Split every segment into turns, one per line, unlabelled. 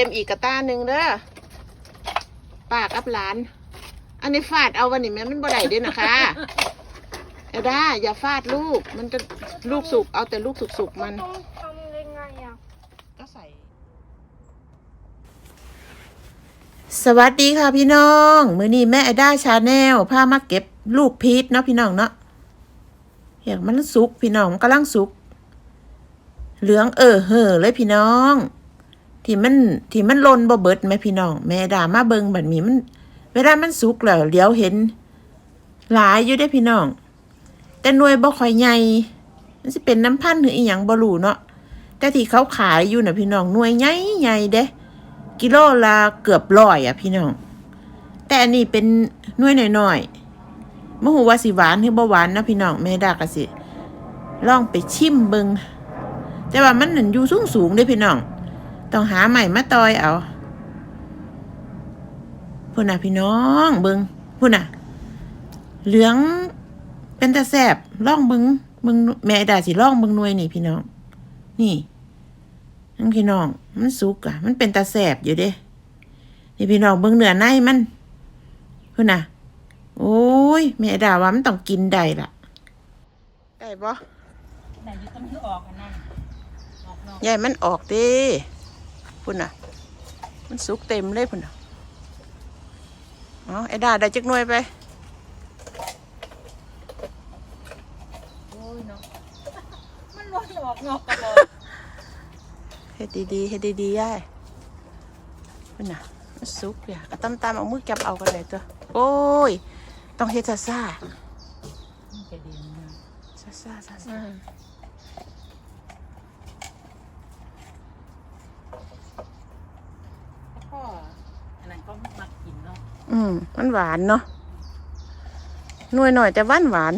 ต็มอีกกระต้าหนึ่งเด้อปากกับหลาน อันนี้ฟาดเอาวันนี้แม่มันบ่ได้เด้อนะคะเอด้าอย่าฟาดลูก มันจะลูกสุกเอาแต่ลูกสุกๆมัน
ต้องทำยังไงอะ
ก็ใส่ สวัสดีค่ะพี่น้อง มือนี้แม่ไอด้าชาแนลพามาเก็บลูกพีชเนาะพี่น้องเนาะเห็นมันสุกพี่น้องมันกำลังสุก เหลืองเออเห่อเลยพี่น้อง ที่มันที่มันลนบ่เบิดไหมพี่น้องแม่ด่ามาเบิงแบบนี้มัน เวลามันสุกแล้วเดี๋ยวเห็น หลายอยู่ได้พี่น้อง แต่หน่วยบ่ค่อยใหญ่มันสิเป็นน้ำพันธุ์หรืออีหยังบ่รู้เนาะแต่ที่เขาขายอยู่น่ะพี่น้องหน่วยใหญ่ใหญ่เด้กิโลละเกือบร้อยอะพี่น้อง แต่อันนี้เป็นหน่วยหน่อยๆมะหูว่าสิหวานหรือบ่หวานนะพี่น้องแม่ดากะสิลองไปชิมเบิงแต่ว่ามันนั่นอยู่สูงสูงๆเด้พี่น้อง ต้องหาใหม่มาตอยเอาพุ่นน่ะพี่น้องเบิงพุ่นน่ะ เหลืองเป็นตาแสบล่องเบิงเบิงแม่ดาสิล่องเบิงหน่วยนี่พี่น้อง นี่นั่นพี่น้อง มันสุกอะมันเป็นตาแสบอยู่เด้ นี่พี่น้องเบิ่งเนื้อในมันพุ่นน่ะ โอ้ยแม่ด่าว่ามันต้องกินได้ล่ะ ได้บ่
ไหนอยู่ต้องออกอันนั้นออกนอก
ยายมันออกเด้ พุ่นน่ะ มันสุกเต็มเลยพุ่นน่ะเอาไอ้ด่าได้จักหน่วยไป
โอ้ยเนาะมันลอยออกนอกกระบอก
เฮ็ดดีๆเฮ็ดดีๆยายพุ่นน่ะมันสุกอย่าก็ตำๆเอามือจับเอากันเลยตัวโอ้ย ต้องเฮ็ดซ่า
มันจะดีนะ
ๆซ่าๆซ่าๆ
แล้วก็อันนั้นก็มักกินเนาะ
อืมมันหวานเนาะหน่วยหน่อยแต่หวานหวาน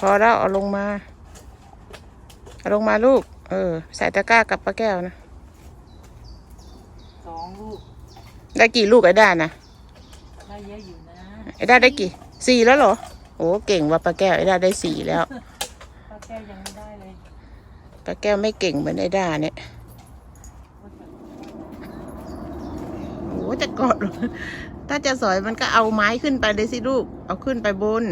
พอแล้วเอาลงมา ลงมาลูก เออ ใส่ตะกร้ากับปลาแก้วนะ
สองลูก
ได้กี่ลูกไอ้ด้านะ
ได้เยอะอยู่นะ
ไอ้ด้าได้กี่ สี่แล้วเหรอ โอ้เก่งว่าปลาแก้วไอ้ด้าได้สี่แล้ว
ป้าแก้วยังไม่ได้เลย
ปลาแก้วไม่เก่งเหมือนไอ้ด้าเนี่ย โอ้จะกอดถ้าจะสอยมันก็เอาไม้ขึ้นไปเลยสิลูก เอาขึ้นไปบน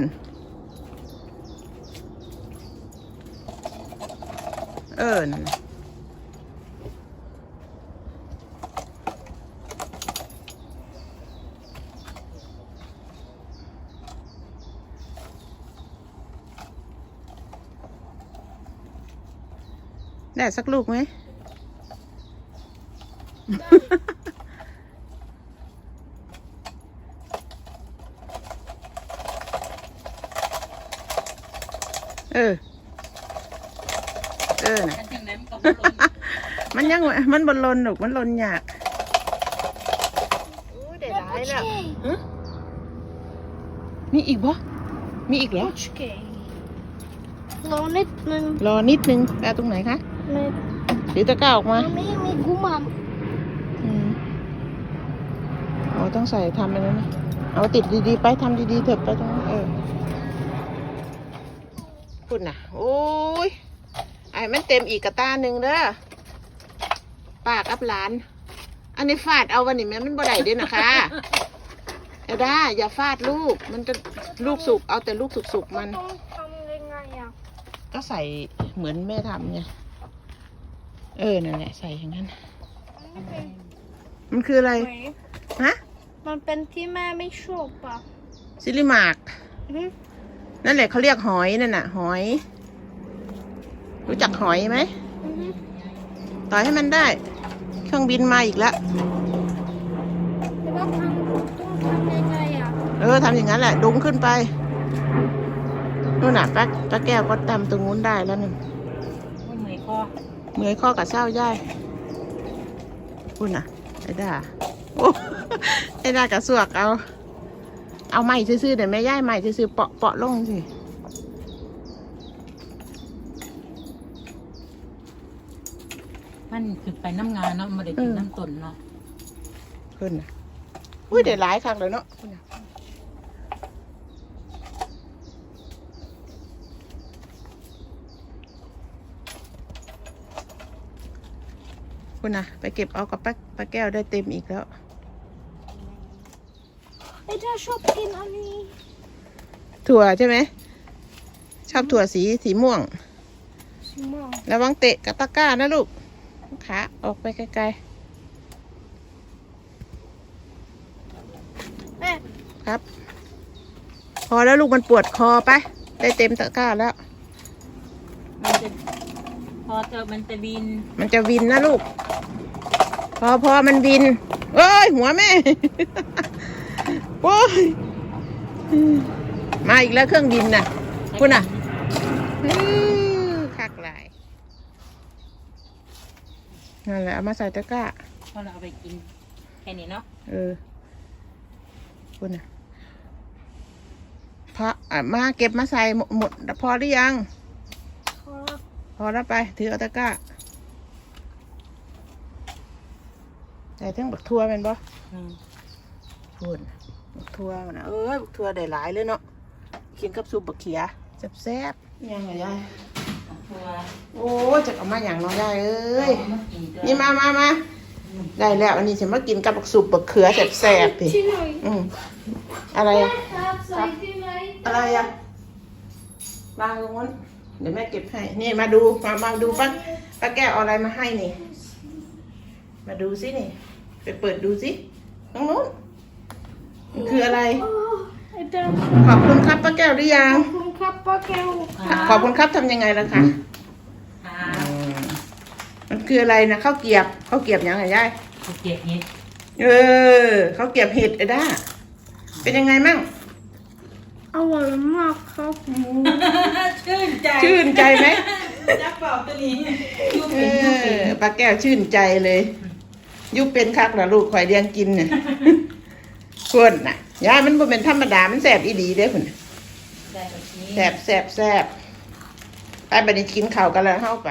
ออนั่นน่ะได้สักลูกไหม เออ เออน่ะ
อันจังไหนมันก็บ่ลง
มันยังมันบนลนหนุกมันลนยาก
เด็ดร้ายแล้ว
มีอีกบ่มีอีกเหรอ
โอเครอนิดนึง
รอนิดนึงแปลตรงไหนคะ
ไม่
หรือตะกร้าออกมา
ไม่มีกุมาร
อืมอ๋อต้องใส่ทำอันนั้นนะเอาติดดีๆ ไปทำดีๆเถอะไปตรงนั้นเออพูดนะโอ้ย ไอ้มันเต็มอีกกระต้าหนึ่งเด้อปากกับหลาน อันนี้ฟาดเอาวันนี้แม่มันบ่ได้เด้อนะคะเอด้าอย่าฟาดลูก มันจะลูกสุกเอาแต่ลูกสุกๆมัน
ต้องทำยังไงอะ
ก็ใส่เหมือนแม่ทำไงเออนั่นแหละใส่อย่างนั้น
มันเป็น
มันคืออะไร
ไหม
ฮะ
มันเป็นที่แม่ไม่ชอบอะ
ซิลิมาร์ก
อืม
นั่นแหละเขาเรียกหอยนั่นน่ะ หอย รู้จักหอยไหม
อืม
ต่อยให้มันได้ เครื่องบินมาอีกแล้ว
แต่ว่าทำต้องทำยังไงอะ
เออทำอย่างนั้นแหละ ดุงขึ้นไปนู่นน่ะป้าป้าแก้วก็ตำตรงนู้นได้แล้วนึง
มันเหนื่อยคอ
เหมือยข้อกับเศร้าย่ายคุณน่ะ ไอ้ด้าโอ้ไอ้ด้ากับสวกเอา เอาไม้ซื่อๆเดี๋ยวแม่ย่ายไม้ซื่อๆเปาะเปาะลงสิ
อ มันคือไปน้ำงานเนาะไม่ได้กินน้ำต้นเนาะ
ขึ้นนะอุ้ยเดี๋ยวหลายครั้งเลยเนาะคุณน่ะคุณนะไปเก็บเอากับป้าป้าแก้วได้เต็มอีกแล้ว
ไอ้เธอชอบกินอันนี้
ถั่วใช่ไหม ชอบถั่วสีสีม่วง
ชิมอง
ระวังเตะกับตะกร้านะลูก ขาออกไปไกล
แม่
ๆครับ พอแล้วลูกมันปวดคอไป ได้เต็มตะกร้าแล้ว
มันจะพอเจอมันจะบิน
มันจะวินนะลูก พอพอมันวินเอ้ย หัวแม่ โอ้ย มาอีกแล้วเครื่องบินน่ะคุณน่ะอื้อคักหลาย นั่นแหละเอามาใส่ตะกร้า
พอเราเอาไปกินแค่นี้เนาะ
เออคุณน่ะพออะมาเก็บมาใส่หมดหมดพอหรือยัง
ขอรับ
พอแล้วไป ถือเอาตะกร้าใส่ทั้งบักทั่วเป็นบ่
อืม
พูดบักทั่วมันนะเอ้ยบักทั่วได้หลายเลยเนาะกินกับซุปบักเขียแซ่บๆยังไงยาย
ตัว
โอ้ยจะเอามาอย่างน้อยยายเอ้ย
เอามากินด้วย
นี่มามามาได้แล้วอันนี้ฉันมากินกับบักซุปบักเขือแซ่บๆดิ
ที่ไหน
อืมอะไรอะ
ครับใส่ที่ไหน
อะไรอะวางตรงนั้นเดี๋ยวแม่เก็บให้ นี่มาดูมามาดูป้าป้าแก้วเอาอะไรมาให้นี่ มาดูสินี่ ไปเปิดดูสิตรงนู้นมันคืออะไร
โอ้ไอ้เธอ
ขอบคุณครับป้าแก้วหรือยัง
ขอบคุณครับป้าแก้ว
ขอบคุณครับทำยังไงล่ะคะ
อ่า
มัน คืออะไรนะข้าวเกรียบข้าวเกรียบยังไงยาย
เก็บเห็ด
เออข้าวเกรียบเห็ดไอ้ด้าเป็นยังไงมั่ง
อร่อยมากครับ
ชื่นใจ
ชื่นใจไหม
จักเป่าตัวนี้ยู
เอ
เป็นยูเป็น
อป้าแก้วชื่นใจเลย ยุบเป็นคักละลูกข่อยเลี้ยงกินเนี่ยควรน่ะยายมันบ่เป็นธรรมดามันแสบอีดีเด้คุณ
ได้แบบนี้
แสบแสบแสบไปบัดนี้กินข้าวกันแล้วเฮาไป